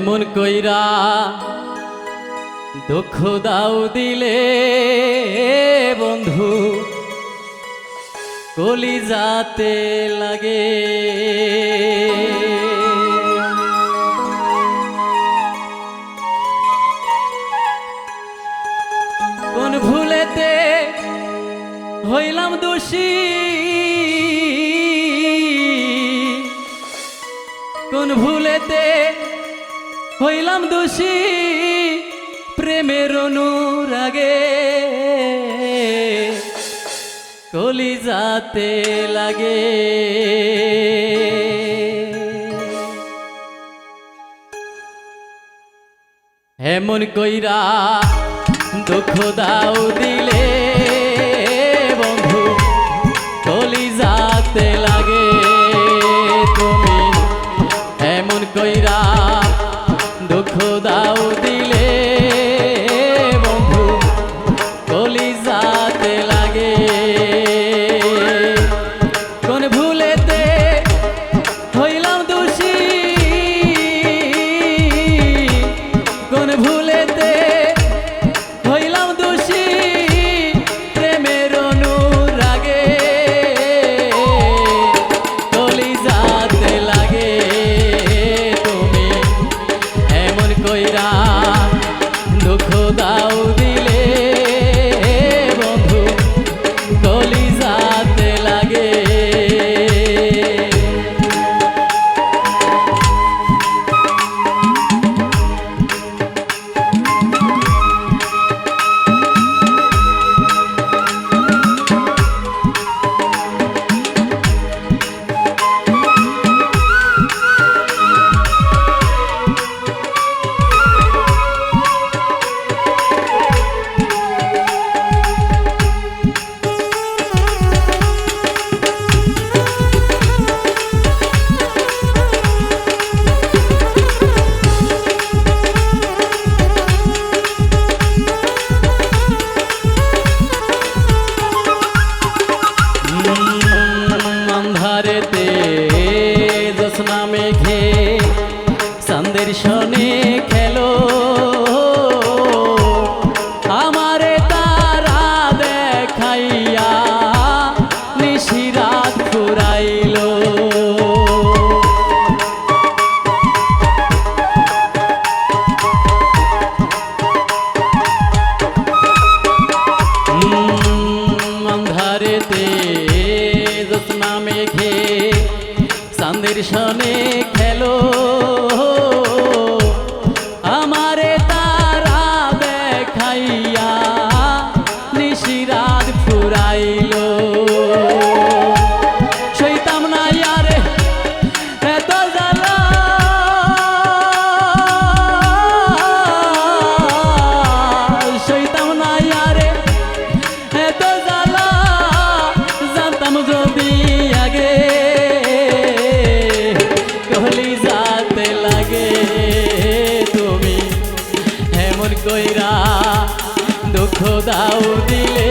এমন কইরা দুঃখ দাও দিলে, বন্ধু। কলি যাতে লাগে। কোন ভুলেতে হইলাম দোষী। কোন ভুলেতে হইলাম দোষী প্রেমের অনুরাগে। কলি যাতে লাগে। এমন কইরা দুঃখ দাও দিলে বন্ধু যাতে লাগে। তুমি এমন কইরা দুঃখ সন্দের শনে ফুরাইলো সইতাম না ইয়ারে এত জ্বালা। সইতাম না ইয়ারে এত জ্বালা। জানতাম যদি আগে কহলি যাতে লাগে তুমি, এমন কইরা দুঃখ দাও দিলে।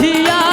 বুঝিয়া